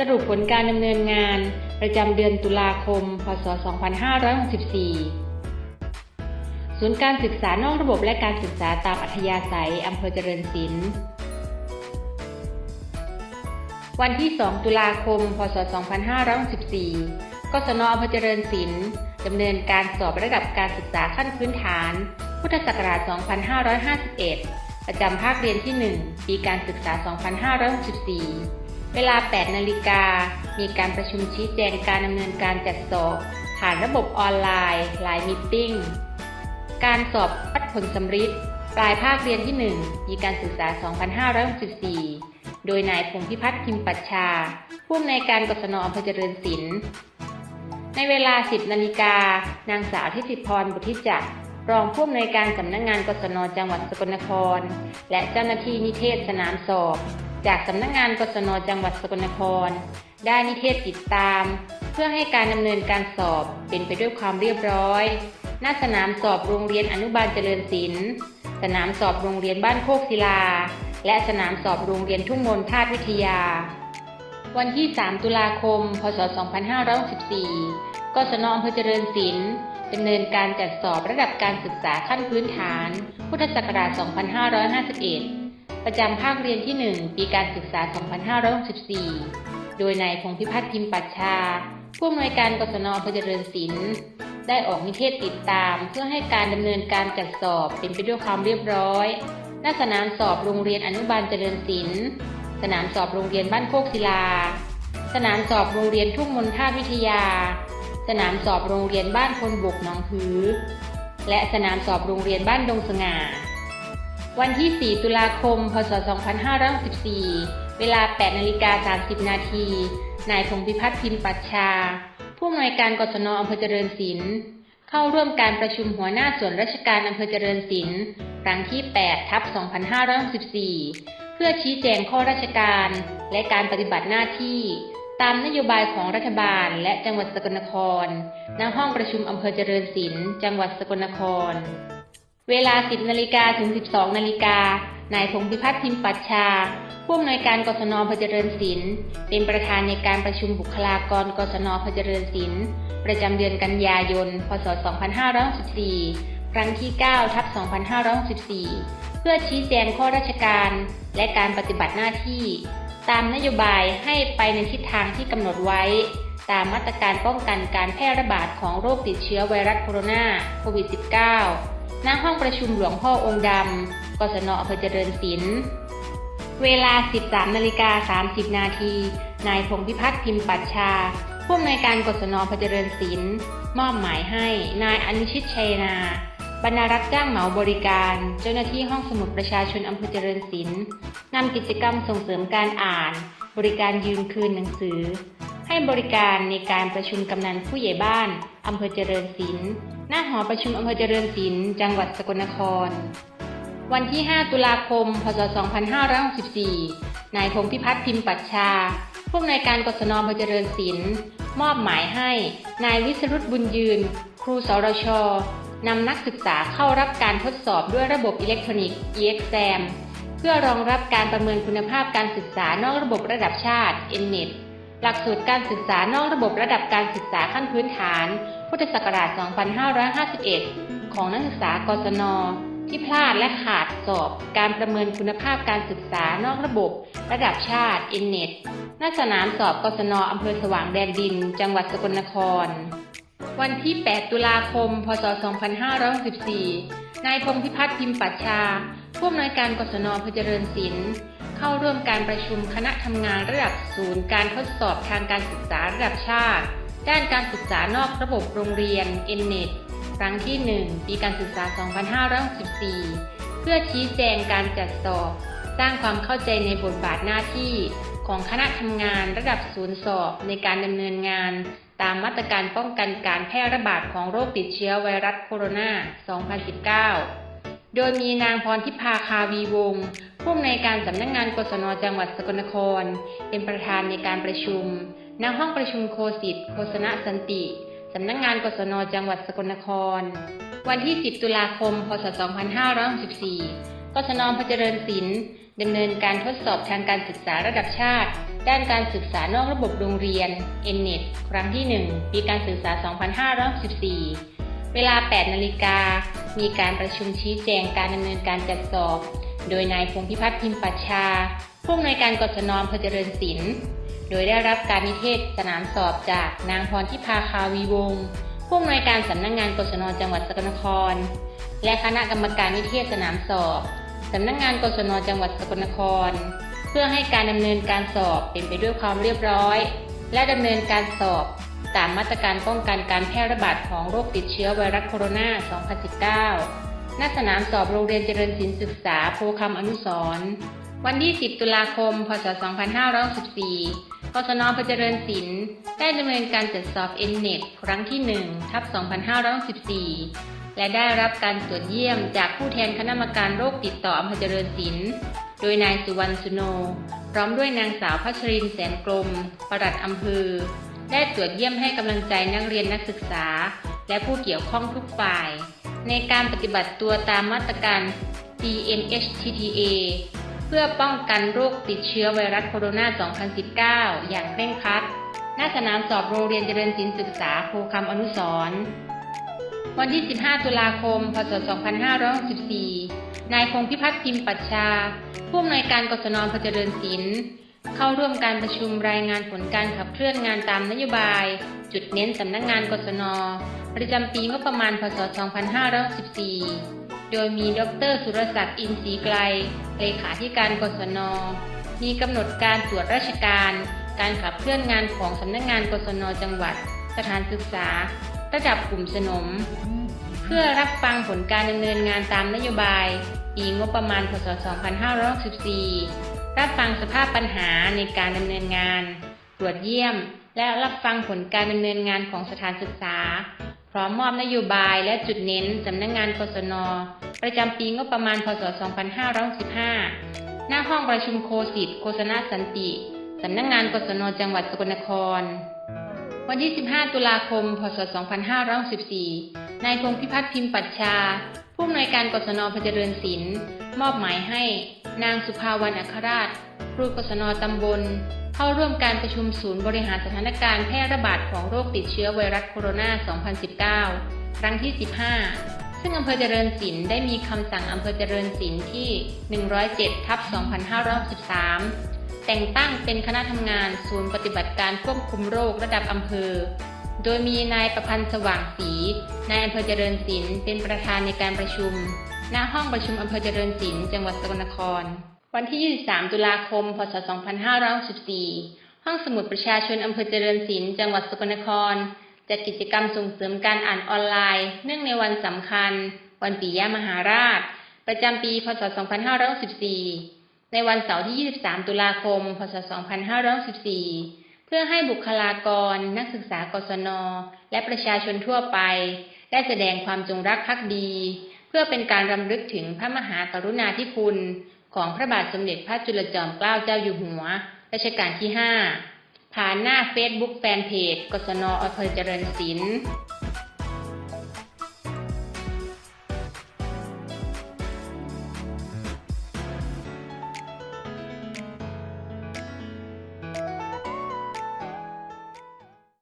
สรุปผลการดำเนินงาน ประจำเดือนตุลาคม พศ 2564 ศูนย์การศึกษานอกระบบและการศึกษาตามอัธยาศัยอำเภอเจริญศิลป์ วันที่ 2 ตุลาคม พศ 2564 กศนอำเภอเจริญศิลป์ดำเนินการสอบระดับการศึกษาขั้นพื้นฐาน พุทธศักราช 2551 ประจำภาคเรียนที่ 1 ปีการศึกษา 2564 เวลา 8 นาฬิกา มีการประชุมชี้แจงการดำเนินการจัดสอบ ผ่านระบบออนไลน์ไลน์มิทติ้ง การสอบวัดผลสำริดปลายภาคเรียนที่1ปีการศึกษา 2564 โดยนายพงพิพัฒน์พิมพ์ปัชชา ผู้อำนวยการกศนอำเภอเจริญศิลป์ ในเวลา 10 นาฬิกา นางสาวทิติพรบุตรทิจักรรองผู้อำนวยการสำนักงานกศนจังหวัดสกลนคร และเจ้าหน้าที่นิเทศสนามสอบจากสำนักงานกศนจังหวัดสกลนคร ได้นิเทศติดตาม เพื่อให้การดำเนินการสอบเป็นไปด้วยความเรียบร้อย หน้าสนามสอบโรงเรียนอนุบาลเจริญศิลป์ สนามสอบโรงเรียนบ้านโคกศิลา และสนามสอบโรงเรียนทุ่งมนทาตวิทยา วันที่ 3 ตุลาคม พศ 2564กศนอำเภอเจริญศิลป์ดำเนินการจัดสอบระดับการศึกษาขั้นพื้นฐาน พุทธศักราช 2551 ประจำภาคเรียนที่ 1 ปีการศึกษา 2564 โดยนายพงพิพัฒน์พิมปัชชา ผู้อำนวยการกศนอำเจริญศิลป์ ได้ออกนิเทศติดตาม เพื่อให้การดำเนินการจัดสอบเป็นไปด้วยความเรียบร้อย หน้าสนามสอบโรงเรียนอนุบาลเจริญศิลป์ สนามสอบโรงเรียนบ้านโคกศิลา สนามสอบโรงเรียนทุ่งมนทาวิทยา สนามสอบโรงเรียนบ้านพลบกหนองผือ และสนามสอบโรงเรียนบ้านดงสง่า วันที่ 4 ตุลาคม พศ 2564 เวลา 8 นาฬิกา 30 นาที นายพงพิพัฒน์พิมพ์ปัชชา ผู้อำนวยการกศนอำเภอเจริญศิลป์เข้าร่วมการประชุมหัวหน้าส่วนราชการอำเภอเจริญศิลป์ครั้งที่ 8 ทับ 2564 เพื่อชี้แจงข้อราชการและการปฏิบัติหน้าที่ ตามนโยบายของรัฐบาลและจังหวัดสกลนคร ณ ห้องประชุมอำเภอเจริญศิลป์ จังหวัดสกลนคร เวลา 10 นาฬิกาถึง 12 นาฬิกา นายพงพิพัฒน์พิมปัชชา ผู้อำนวยการกศนอำเภอเจริญศิลป์ เป็นประธานในการประชุมบุคลากรกศนอำเภอเจริญศิลป์ ประจำเดือนกันยายน พศ 2564 ครั้งที่ 9 ทับ 2564 เพื่อชี้แจงข้อราชการ และการปฏิบัติหน้าที่ ตามนโยบายให้ไปในทิศทางที่กำหนดไว้ ตามมาตรการป้องกันการแพร่ระบาดของโรคติดเชื้อไวรัสโคโรนาโควิด -19 ณห้องประชุมหลวงพ่อองค์ดำ กศนอำเภอเจริญศิลป์ เวลา 13นาฬิกา30 นาที นายพงพิพัฒน์พิมพ์ปัชชา ผู้อำนวยการกศนอำเภอเจริญศิลป์ มอบหมายให้นายอนุชิตชัยนาบรรณารักษ์จ้างเหมาบริการ เจ้าหน้าที่ห้องสมุดประชาชนอำเภอเจริญศิลป์นำกิจกรรมส่งเสริมการอ่าน บริการยืมคืนหนังสือ ให้บริการในการประชุมกำนันผู้ใหญ่บ้านอำเภอเจริญศิลป์หน้าหอประชุมอำเภอเจริญศิลป์จังหวัดสกลนคร วันที่ 5 ตุลาคม พศ 2564 นายพงพิพัฒน์พิมพ์ปัชชา ผู้อำนวยการกศนอำเภอเจริญศิลป์มอบหมายให้ นายวิสรุตบุญยืน ครูสรชนำนักศึกษาเข้ารับการทดสอบด้วยระบบอิเล็กทรอนิกส์ EXAM เพื่อรองรับการประเมินคุณภาพการศึกษานอกระบบระดับชาติ NNET หลักสูตรการศึกษานอกระบบระดับการศึกษาขั้นพื้นฐาน พุทธศักราช 2551 ของนักศึกษากศน ที่พลาดและขาดสอบการประเมินคุณภาพการศึกษานอกระบบ ระดับชาติ NNET ณสนามสอบกศนอำเภอสว่างแดนดิน จังหวัดสกลนคร วันที่ 8 ตุลาคม พศ 2564นายพงพิพัฒน์พิมพ์ปัชชาผู้อำนวยการกศนอำเภอเจริญศิลป์ เข้าร่วมการประชุมคณะทำงานระดับศูนย์การทดสอบทางการศึกษาระดับชาติ ด้านการศึกษานอกระบบโรงเรียน NNET ครั้งที่ 1 ปีการศึกษา 2564 เพื่อชี้แจงการจัดสอบ สร้างความเข้าใจในบทบาทหน้าที่ของคณะทำงานระดับศูนย์สอบในการดำเนินงาน ตามมาตรการป้องกันการแพร่ระบาดของโรคติดเชื้อไวรัสโคโรนา 2019 โดยมีนางพรทิพาคาวีวงศ์ ผู้อำนวยการสำนักงงานกศนจังหวัดสกลนคร เป็นประธานในการประชุม ณ ห้องประชุมโคสิตโฆษณสันติสำนักงงานกศนจังหวัดสกลนคร วันที่ 10 ตุลาคม พศ 2564กศนอำเภอเจริญศิลป์ดำเนินการทดสอบทางการศึกษาระดับชาติ ด้านการศึกษานอกระบบโรงเรียน NNET ครั้งที่ 1 ปีการศึกษา 2564 เวลา 8 นาฬิกา มีการประชุมชี้แจงการดำเนินการจัดสอบ โดยนายพงพิพัฒน์พิมปัชชา ผู้อำนวยการกศนอำเภอเจริญศิลป์ โดยได้รับการนิเทศสนามสอบจากนางพรทิพาคาวีวงศ์ผู้อำนวยการสำนักงงานกศนจังหวัดสกลนคร และคณะกรรมการนิเทศสนามสอบสำนักงงานกศนจังหวัดสกลนคร เพื่อให้การดำเนินการสอบเป็นไปด้วยความเรียบร้อย และดำเนินการสอบตามมาตรการป้องกันการแพร่ระบาดของโรคติดเชื้อไวรัสโคโรนา 2019 ณสนามสอบโรงเรียนเจริญศิลป์ศึกษาโพคำอนุสรณ์วันที่ 10 ตุลาคม พศ 2564กศนพเจริญศิลป์ได้ดำเนินการจัดสอบ NNET ครั้งที่ 1 ทับ 2564 และได้รับการตรวจเยี่ยมจากผู้แทนคณะกรรมการโรคติดต่ออำเภอเจริญศิลป์ โดยนายสุวรรณสุโน พร้อมด้วยนางสาวพัชรินแสนกลม ปลัดอำเภอ ได้ตรวจเยี่ยมให้กำลังใจนักเรียนนักศึกษา และผู้เกี่ยวข้องทุกฝ่าย ในการปฏิบัติตัวตามมาตรการ CMHTTA เพื่อป้องกันโรคติดเชื้อไวรัสโคโรนา 2019 อย่างเคร่งครัดณสนามสอบโรงเรียนเจริญศิลป์ศึกษาโพคำอนุสรวันที่ 15 ตุลาคม พศ 2564 นายพงพิพัฒน์พิมพ์ปัชชา ผู้อำนวยการกศนพเจริญศิลป์ เข้าร่วมการประชุมรายงานผลการขับเคลื่อนงานตามนโยบาย จุดเน้นสำนักงงานกศน ประจำปีงบประมาณ พศ 2564 โดยมีดร สุรศักดิ์อินทรีไกล เลขาธิการกศน มีกำหนดการตรวจราชการ การขับเคลื่อนงานของสำนักงานกศน จังหวัด สถานศึกษา ระดับกลุ่มสนม เพื่อรับฟังผลการดำเนินงานตามนโยบาย ปีงบประมาณ พศ 2564 รับฟังสภาพปัญหาในการดำเนินงาน ตรวจเยี่ยม และรับฟังผลการดำเนินงานของสถานศึกษา พร้อมมอบนโยบายและจุดเน้นสำนักงานกศน ประจำปีงบประมาณพศ 2565 หน้าห้องประชุมโคสิตโฆษณสันติสำนักงานกศนจังหวัดสกลนคร วันที่ 15 ตุลาคม พศ 2564นายพงพิพัฒน์พิมพ์ปัชชา ผู้อำนวยการกศนพเจริญศิลป์มอบหมายให้ นางสุภาวรรณอัครราช ครูกศนตำบล เข้าร่วมการประชุมศูนย์บริหารสถานการณ์แพร่ระบาดของโรคติดเชื้อไวรัสโคโรนา 2019 ครั้งที่ 15 ซึ่งอำเภอเจริญศิลป์ได้มีคำสั่งอำเภอเจริญศิลป์ที่ 107 ทับ 2563 แต่งตั้งเป็นคณะทำงานศูนย์ปฏิบัติการควบคุมโรคระดับอำเภอ โดยมีนายประพันธ์สว่างศรีนายอำเภอเจริญศิลป์เป็นประธานในการประชุม ณห้องประชุมอำเภอเจริญศิลป์จังหวัดสกลนคร วันที่ 23 ตุลาคม พศ 2564 ห้องสมุดประชาชนอำเภอเจริญศิลป์จังหวัดสกลนคร จัดกิจกรรมส่งเสริมการอ่านออนไลน์ เนื่องในวันสำคัญ วันปิยมหาราช ประจำปี พศ 2564 ในวันเสาร์ที่ 23 ตุลาคม พศ 2564เพื่อให้บุคลากร นักศึกษากศน และประชาชนทั่วไป ได้แสดงความจงรักภักดี พื่อเป็นการรำลึกถึงพระมหากรุณาธิคุณของพระบาทสมเด็จพระจุลจอมเกล้าเจ้าอยู่หัวรัชกาลที่ 5 ผ่านหน้าเฟซบุ๊กแฟนเพจกศนอำเภอเจริญศิลป์